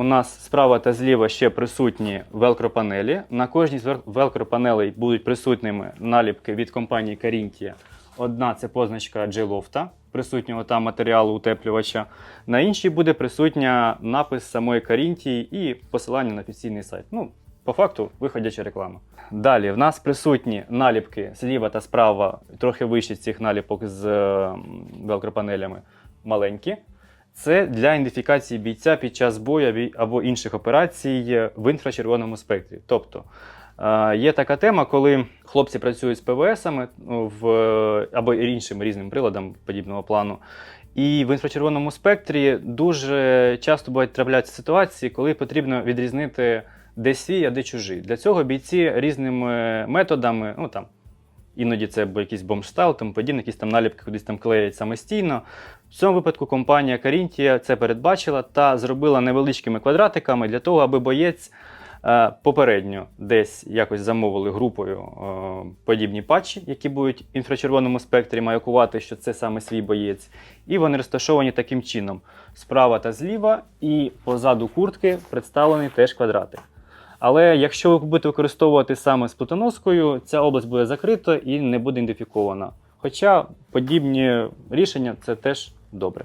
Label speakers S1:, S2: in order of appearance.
S1: У нас справа та зліва ще присутні велкропанелі. На кожній з велкропанелей будуть присутніми наліпки від компанії Carinthia. Одна це позначка J-Loft, присутнього там матеріалу утеплювача. На іншій буде присутня напис самої Carinthia і посилання на офіційний сайт. Ну, по факту, виходяча реклама. Далі в нас присутні наліпки зліва та справа, трохи вище цих наліпок з е, велкропанелями маленькі. Це для ідентифікації бійця під час бою або інших операцій в інфрачервоному спектрі. Тобто е, є така тема, коли хлопці працюють з ПВСами ну, в, або іншими різними приладами подібного плану. І в інфрачервоному спектрі дуже часто бувають трапляються ситуації, коли потрібно відрізнити, де свій, а де чужий. Для цього бійці різними методами, ну там іноді це або якийсь бомбштайл, тому подібне, якісь там наліпки кудись там клеять самостійно. В цьому випадку компанія Carinthia це передбачила та зробила невеличкими квадратиками для того, аби боєць е, попередньо десь якось замовили групою е, подібні патчі, які будуть в інфрачервоному спектрі маякувати, що це саме свій боєць. І вони розташовані таким чином: справа та зліва, і позаду куртки представлений теж квадратик. Але якщо ви будете використовувати саме з плитоноскою, ця область буде закрита і не буде ідентифікована. Хоча подібні рішення це теж добре.